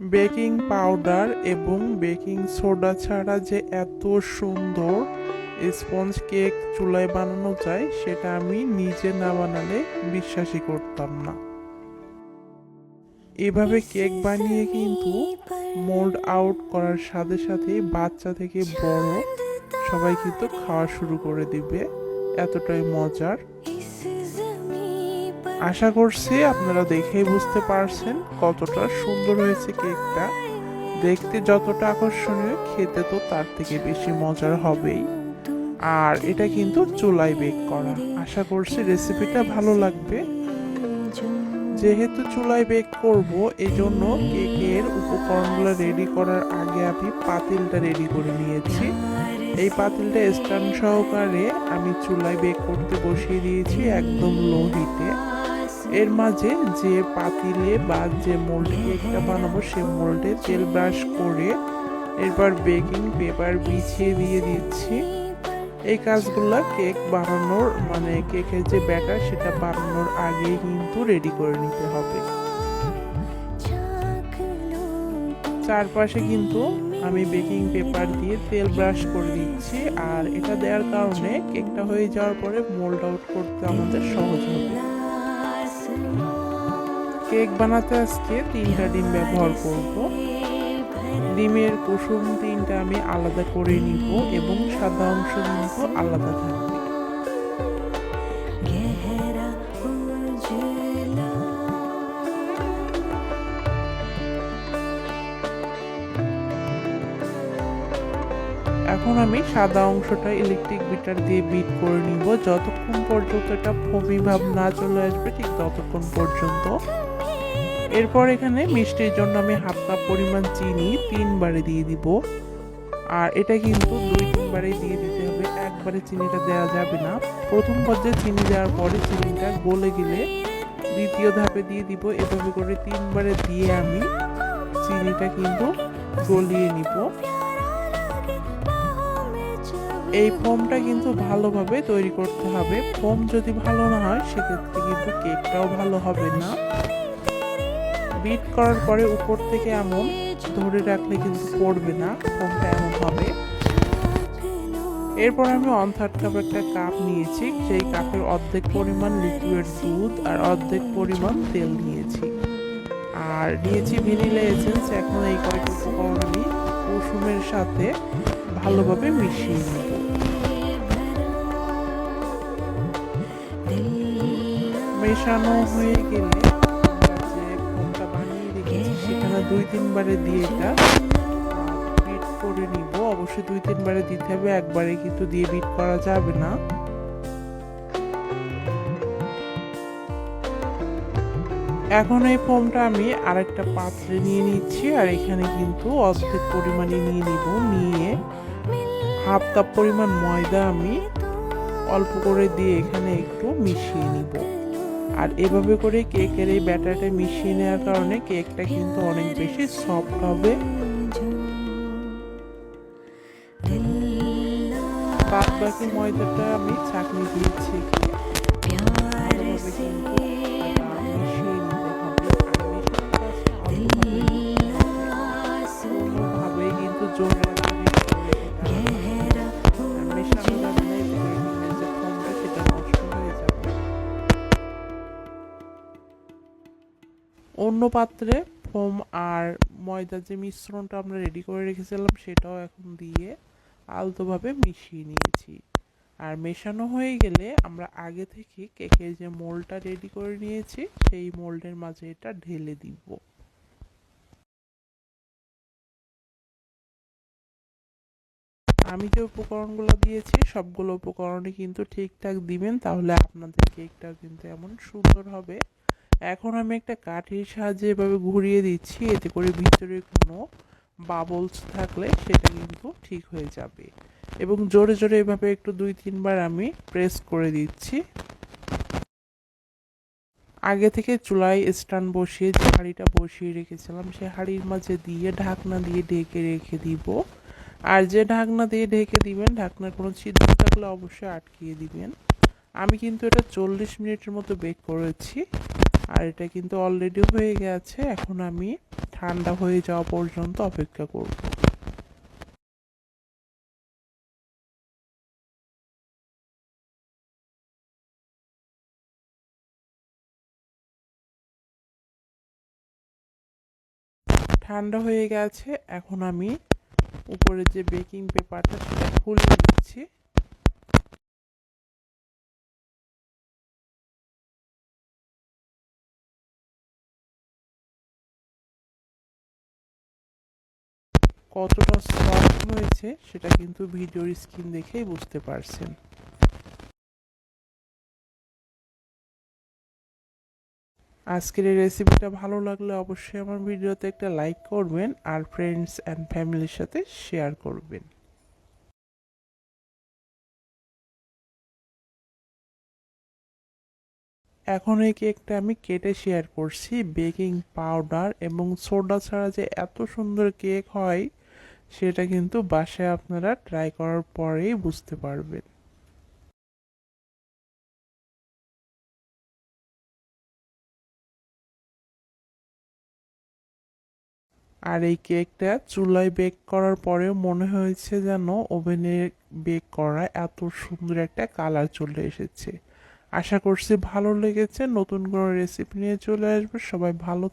Baking powder এবং baking soda ছাড়া যে এত সুন্দর স্পঞ্জ কেক চুলায় বানানো যায়, সেটা আমি নিজে না বানালে বিশ্বাসই করতাম না। এভাবে কেক বানিয়ে কিন্তু মোল্ড আউট করার সাথে সাথে বাচ্চা থেকে বড় সবাই কিন্তু খাওয়া শুরু করে দিবে। এতটাই মজার। আশা করছি আপনারা দেখেই বুঝতে পারছেন কতটা সুন্দর হয়েছে কেকটা। দেখতে যতটা আকর্ষণীয়, খেতে তো তার থেকে বেশি মজার হবেই। আর এটা কিন্তু চুলায় বেক করা। আশা করছি রেসিপিটা ভালো লাগবে। যেহেতু চুলায় বেক করব এই জন্য কেকের উপকরণগুলো রেডি করার আগে আমি পাতিলটা রেডি করে নিয়েছি। এই পাতিলটা স্ট্যান্ড সহকারে আমি চুলায় বেক করতে বসিয়ে দিয়েছি একদম লো হিটে এর মাঝে যে পাতিলে বা যে মোল্ডে কেকটা বানাবো সে মোল্ডে তেল ব্রাশ করে এরপর বেকিং পেপার বিছিয়ে দিয়ে দিচ্ছি। এই কাজগুলো কেক বানানোর মানে কেকের যে ব্যাটার সেটা বানানোর আগেই কিন্তু রেডি করে নিতে হবে। চারপাশে কিন্তু আমি বেকিং পেপার দিয়ে তেল ব্রাশ করে দিচ্ছি আর এটা দেওয়ার কারণে কেকটা হয়ে যাওয়ার পরে মোল্ড আউট করতে আমাদের সহজ হবে। কেক বানাতে আজকে তিনটা ডিম ব্যবহার করব। ডিমের কুসুম তিনটা আমি আলাদা করে নিব এবং সাদা অংশ কিন্তু আলাদা থাকবে। এখন আমি সাদা অংশটা ইলেকট্রিক বিটার দিয়ে বিট করে নিব। যতক্ষণ পর্যন্ত এটা ফমি ভাব না চলে আসবে, ঠিক ততক্ষণ পর্যন্ত। এরপর এখানে মিষ্টির জন্য আমি হাফ কাপ পরিমাণ চিনি তিনবারে দিয়ে দিব। আর এটা কিন্তু দুই তিনবারে দিয়ে দিতে হবে। একবারে চিনিটা দেওয়া যাবে না। প্রথম পর্যায়ে চিনি দেওয়ার পরে চিনিটা গলে গেলে দ্বিতীয় ধাপে দিয়ে দিব। এভাবে করে তিনবারে দিয়ে আমি চিনিটা কিন্তু গলিয়ে নিব। এই ফোমটা কিন্তু ভালোভাবে তৈরি করতে হবে। ফোম যদি ভালো না হয়, সেক্ষেত্রে কিন্তু কেকটাও ভালো হবে না। বিট করার পরে উপর থেকে এমন ধরে রাখলে কিন্তু পড়বে না ফোমটা এমন হবে। এরপর আমি ওয়ান থার্ড কাপ একটা কাপ নিয়েছি সেই কাপের অর্ধেক পরিমাণ লিকুইড দুধ আর অর্ধেক পরিমাণ তেল নিয়েছি। আর নিয়েছি ভ্যানিলা এসেন্স এখন এই কয়টা উপকরণ আমি কুসুমের সাথে। ভালোভাবে মিশিয়ে নেব। মেশানো হয়ে গেলে সেখানে দুই তিনবারে দিয়ে এটা বিট করে নিব। অবশ্যই দুই তিনবারে দিতে হবে, একবারে কিন্তু দিয়ে বিট করা যাবে না। এখন এই ফোমটা আমি আরেকটা পাত্রে নিয়ে নিচ্ছি, আর এখানে কিন্তু অর্ধেক পরিমাণে নিয়ে নিব, নিয়ে হাফ কাপ পরিমাণ ময়দা আমি অল্প করে দিয়ে এখানে একটু মিশিয়ে নিব। আর এভাবে করে কেকের এই ব্যাটারটা মিশিয়ে নেওয়ার কারণে কেকটা কিন্তু অনেক বেশি সফট হবে। বাদ বাকি ময়দাটা আমি চাকনি দিয়েছি? পাত্রে ফোম আর ময়দার যে মিশ্রণটা আমরা রেডি করে রেখেছিলাম, সেটাও এখন দিয়ে আলতোভাবে মিশিয়ে নিয়েছি। আর মেশানো হয়ে গেলে আমরা আগে থেকে কেকের যে মোল্ডটা রেডি করে নিয়েছি, সেই মোল্ডের মাঝে এটা ঢেলে দিব। আমি যে উপকরণগুলো দিয়েছি, সবগুলো উপকরণই কিন্তু ঠিকঠাক দিবেন, তাহলে আপনাদের কেকটা কিন্তু এমন সুন্দর হবে। এখন আমি একটা কাঠির সাহায্যে এভাবে ঘুরিয়ে দিচ্ছি, এতে করে ভিতরে কোনো বাবলস থাকলে সেটা কিন্তু ঠিক হয়ে যাবে। এবং জোরে জোরে এভাবে একটু দুই, তিনবার আমি প্রেস করে দিচ্ছি। আগে থেকে চুলায় স্ট্যান্ড বসিয়ে যে হাঁড়িটা বসিয়ে রেখেছিলাম সেই হাঁড়ির মাঝে দিয়ে ঢাকনা দিয়ে ঢেকে রেখে দিব। আর যে ঢাকনা দিয়ে ঢেকে দিবেন, ঢাকনার কোনো ছিদ্র থাকলে অবশ্যই আটকিয়ে দিবেন। আমি কিন্তু এটা চল্লিশ মিনিটের মতো বেক করেছি। আর এটা কিন্তু অলরেডি হয়ে গেছে। এখন আমি ঠান্ডা হয়ে যাওয়া পর্যন্ত অপেক্ষা করব। ঠান্ডা হয়ে গেছে। এখন আমি উপরে যে বেকিং পেপারটা সেটা খুলে নিচ্ছি। কতটা সফট হয়েছে সেটা কিন্তু ভিডিওর স্ক্রিন দেখেই বুঝতে পারছেন। আজকের এই রেসিপিটা ভালো লাগলে অবশ্যই আমার ভিডিওতে একটা লাইক করবেন আর ফ্রেন্ডস অ্যান্ড ফ্যামিলির সাথে শেয়ার করবেন। এখন এই কেকটা আমি কেটে শেয়ার করছি বেকিং পাউডার এবং সোডা ছাড়া যে এত সুন্দর কেক হয় সেটা কিন্তু বাসায় আপনারা ট্রাই করার পরেই বুঝতে পারবেন। আর এই কেকটা চুলায় বেক করার পরেও মনে হয়েছে যেন ওভেনে বেক করা এত সুন্দর একটা কালার চলে এসেছে। আশা করছি ভালো লেগেছে। নতুন কোনো রেসিপি নিয়ে চলে আসবে। সবাই ভালো